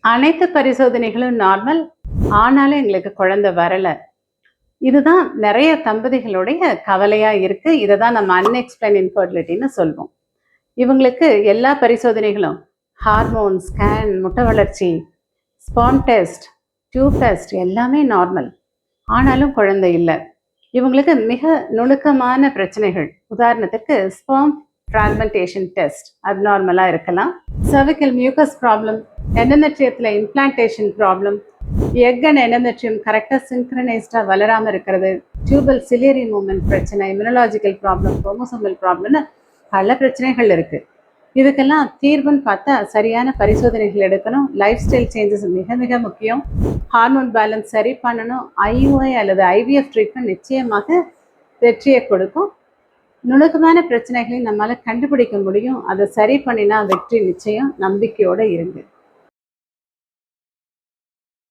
அனைத்து பரிசோதனைகளும் நார்மல் ஆனாலும் எங்களுக்கு குழந்தை வரலை. இதுதான் நிறைய தம்பதிகளுடைய கவலையா இருக்கு. இதை தான் நம்ம அன்எக்ஸ்பிளைன் இன்ஃபர்டிலிட்டின்னு சொல்வோம். இவங்களுக்கு எல்லா பரிசோதனைகளும் ஹார்மோன் ஸ்கேன் முட்டை வளர்ச்சி ஸ்பான் டெஸ்ட் டியூப் டெஸ்ட் எல்லாமே நார்மல் ஆனாலும் குழந்தை இல்லை. இவங்களுக்கு மிக நுணுக்கமான பிரச்சனைகள். உதாரணத்துக்கு ஸ்பெர்ம் ஃப்ராக்மெண்டேஷன் டெஸ்ட் அப்நார்மலாக இருக்கலாம். Cervical mucus problem எண்டமெட்ரியத்தில் implantation problem egg and endometrium கரெக்டாக சிங்க்ரனைஸ்டாக வளராமல் இருக்கிறது. டியூபல் சிலியரி மூமெண்ட் பிரச்சனை இம்யூனலாஜிக்கல் ப்ராப்ளம் குரோமோசோமல் ப்ராப்ளம்னு பல பிரச்சனைகள் இருக்குது இதுக்கெல்லாம் தீர்வுன்னு பார்த்தா சரியான பரிசோதனைகள் எடுக்கணும். லைஃப் ஸ்டைல் சேஞ்சஸ் மிக மிக முக்கியம். ஹார்மோன் பேலன்ஸ் சரி பண்ணணும். ஐஓஐ அல்லது ஐவிஎஃப் ட்ரீட்மெண்ட் நிச்சயமாக வெற்றியை கொடுக்கும். நுணுக்கமான பிரச்சனைகளை நம்மளால் கண்டுபிடிக்க முடியும். அதை சரி பண்ணினா வெற்றி நிச்சயம் நம்பிக்கையோடு இருங்க